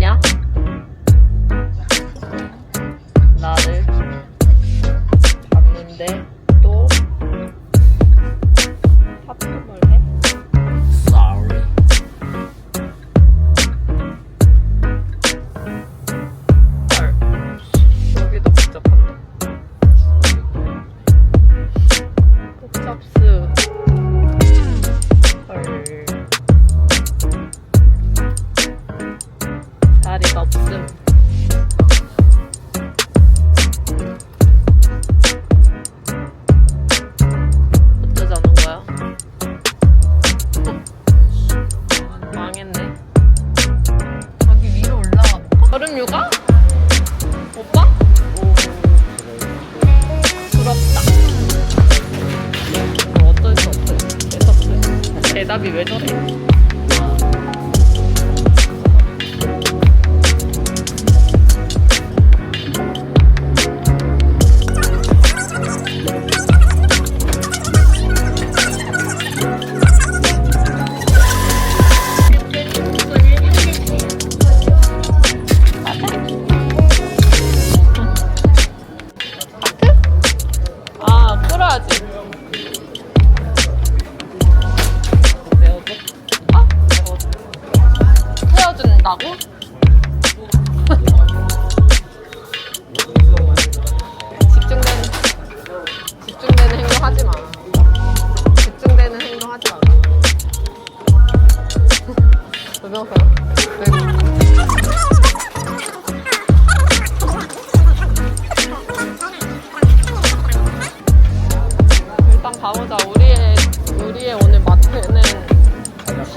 Yeah. 대답이 왜 저래?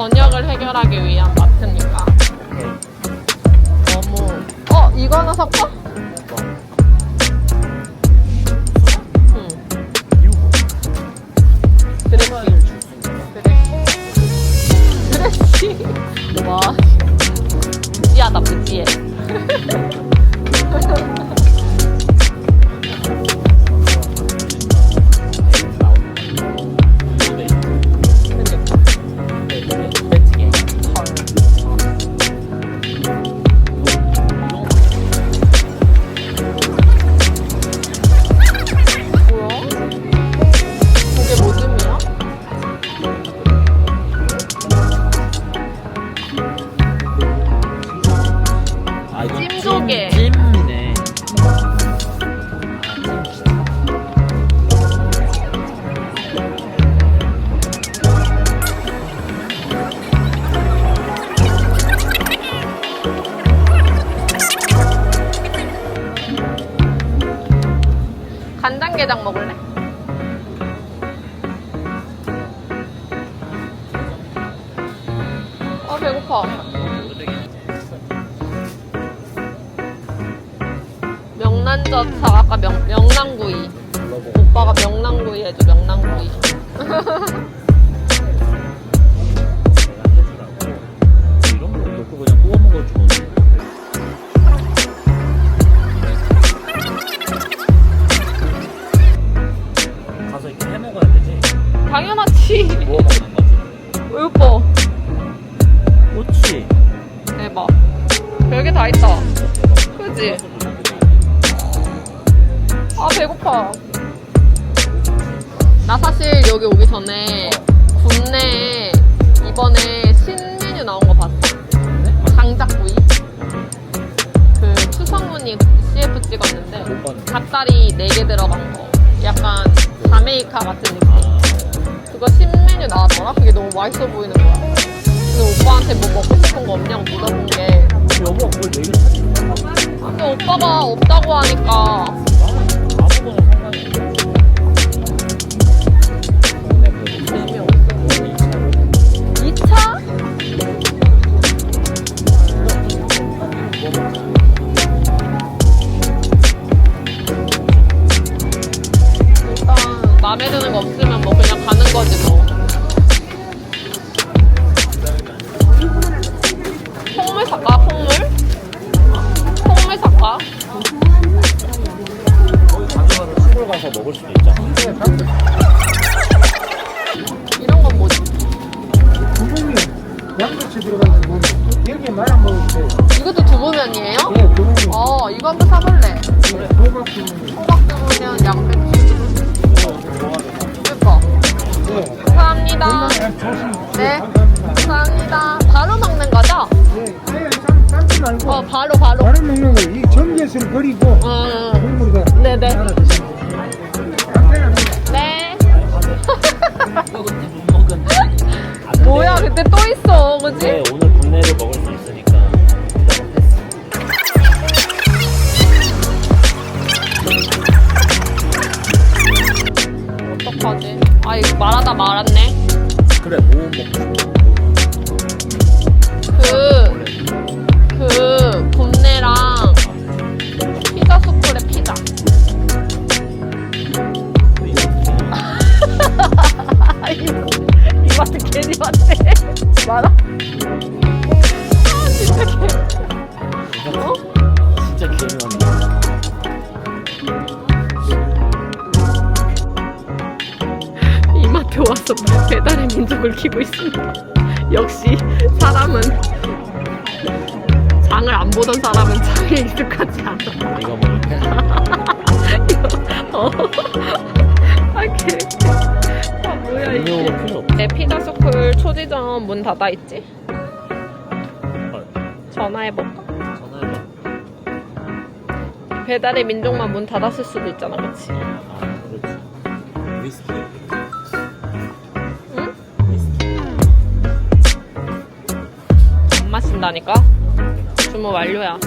저녁을 해결하기 위한 마트니까. 너무. 어 이거 하나 살 배고파. 명란젓 사 아까 명 명란구이. 오빠가 명란구이 해줘 명란구이. 이런 거 넣고 그냥 구워 먹어도 좋은데. 가서 이렇게 해 먹어야 되지. 당연하지. 구워 먹는 거지. 왜 오빠? 대박. 별게 다 있다. 그지? 아 배고파. 나 사실 여기 오기 전에 국내에 이번에 신메뉴 나온 거 봤어. 장작구이. 그 추성훈이 CF 찍었는데 닭다리 4개 들어간 거. 약간 자메이카 같은 느낌. 아, 그거 신메뉴 나왔더라? 그게 너무 맛있어 보이는 거야. 근데 오빠한테 뭐 먹고 싶은 거 없냐고 물어본 게. 여보 그걸 사지? 아, 근데 오빠가 없다고 하니까. 들어간 부분 여기에 말아 먹을 때 두부면이에요? 네, 두부. 어, 이거 한번 사볼래. 호박 두부. 호박 두부면 양배추. 예뻐. 네. 감사합니다. 네. 감사합니다. 바로 먹는 거죠? 네. 쌈, 삶지 말고. 어, 바로, 바로. 바로 먹는 거. 이 전get을 버리고 어, 국물에다 네네. 네. 근데 뭐야, 그때 또 있어, 그지? 그, 봄내랑 피자 수프레 피자. 이마트 괜히 왔네. 말아? 아, 진짜 개. 어? 진짜 개미웠네. 이마트 와서 배달의 민족을 키고 있습니다. 역시 사람은 보던 사람은 장에 익숙하지 않아. 이거 먹을 때. 어. 아, 개. 아, 뭐야, 음료 이게. 필요 없어. 내 피자 스쿨 초지점 문 닫아 있지? 헐. 전화해볼까? 전화해봐. 배달의 민족만 문 닫았을 수도 있잖아, 그치? 아, 그렇지. 위스키. 응? 위스키. 안 마신다니까? 주문 완료야.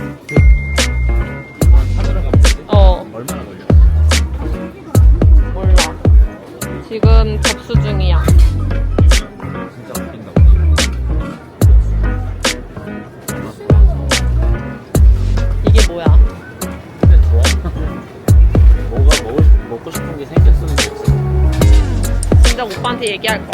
어, 얼마나 걸려? 몰라. 지금 접수 중이야. 진짜 웃긴다. 이게 뭐야? 근데 좋아. 뭐가 먹을, 먹고 싶은 게 생겼으면 좋지. 진짜 오빠한테 얘기할 거.